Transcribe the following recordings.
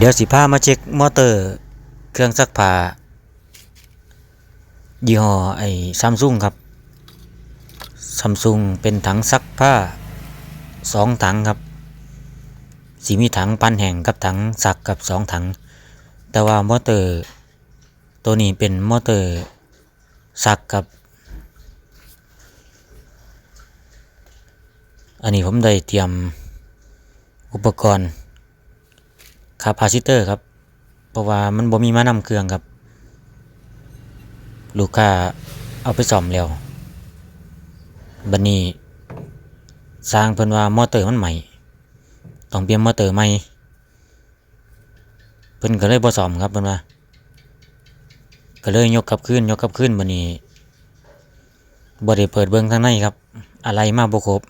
เดี๋ยวสิพามาเช็คมอเตอร์เครื่องซักผ้ายี่ห้อไอ้ซัมซุงครับซัมซุงเป็นถังซักผ้าสองถังครับสีมีถังปั้นแห้งกับถังซักกับสองถัง แต่ว่ามอเตอร์ตัวนี้เป็นมอเตอร์ซักกับ อันนี้ผมได้เตรียมอุปกรณ์ คาปาซิเตอร์ครับ เพราะว่ามันบ่มีมานำเครื่องครับ ลูกค้าเอาไปซ่อมแล้วบัดนนี้สร้างเพิ่นว่ามอเตอร์มันใหม่ ต้องเปลี่ยนมอเตอร์ใหม่ เพิ่นก็เลยบ่ซ่อมครับเพิ่นว่า ก็เลยยกกลับคืนยกกลับคืนบัดนี้บ่ได้เปิดเบิ่งข้างในครับ อะไรมาบ่ครบ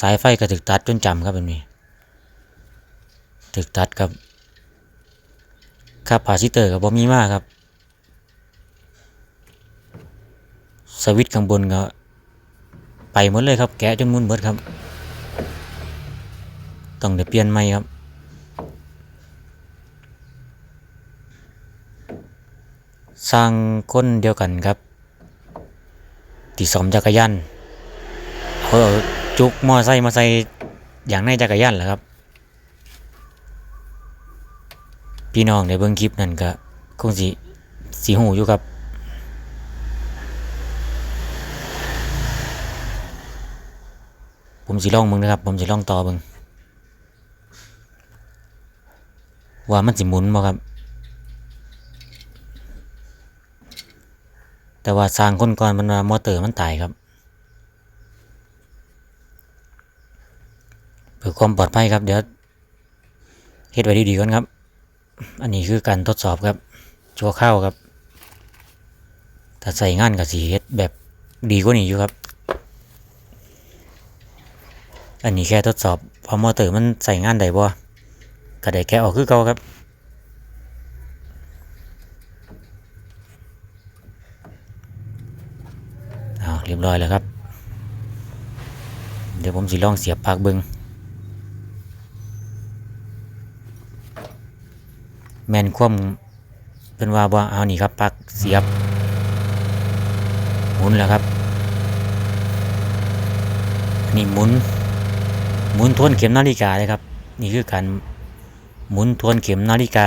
สายไฟก็ถึกตัดจนจำครับแบบนี้ ถึกตัดครับคาปาซิเตอร์กับบอมีมากครับ สวิตช์ข้างบนก็ไปหมดเลยครับ แกะจนมุนเบิดครับ ต้องเดี๋ยวเปลี่ยนใหม่ครับ สร้างคนเดียวกันครับที่สอมจักรยานเขาเอจุกมอไซค์มาใส่อย่างในจักรยานเหรอครับ พี่น้องในเบื้องคลิปนั่นก็คงสิสีหูอยู่ครับผมสิลองมึงนะครับ ผมสิลองต่อเบึงว่ามันสิหมุนบ่ครับ แต่ว่าสร้างคนก่อนมันว่ามอเตอร์มันตายครับเพื่อความปลอดภัยครับ เดี๋ยวเฮ็ดไว้ดีๆก่อนครับ อันนี้คือการทดสอบครับ ชัวเข้าวครับ ถ้าใส่งานกับสีเฮ็ดแบบดีกว่านี้อยู่ครับ อันนี้แค่ทดสอบพอมอเตอร์มันใส่งานได้บ่ก็ได้แค่ออกคือเก่าครับเอาเรียบร้อยแล้วครับ เดี๋ยวผมสิลองเสียบปลั๊กเบิง แมนคว่ำเป็นว่าบ่เอานี่ครับปักเสียบ หมุนแล้วครับ นี่หมุน หมุนทวนเข็มนาฬิกาเลยครับ นี่คือการหมุนทวนเข็มนาฬิกา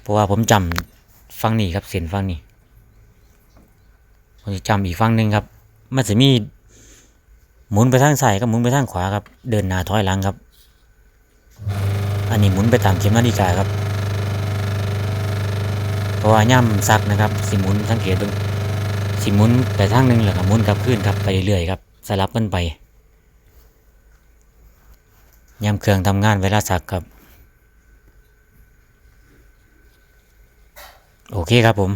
เพราะว่าผมจำฟังนี่ครับเส้นฟังนี่ผมจะจำอีกฟังหนึ่งครับ มันจะมีหมุนไปทางซ้ายกับหมุนไปทางขวาครับ เดินหน้าถอยหลังครับ อันนี้หมุนไปตามเข็มนาฬิกาครับ เพราะว่าย่ำซักนะครับสิหมุนสังเกตดูสิหมุนแต่ทางหนึ่งแล้วก็หมุนกลับขึ้นครับไปเรื่อยๆครับสลับกันไปย่ำเครื่องทำงานเวลาซักครับ โอเคครับผม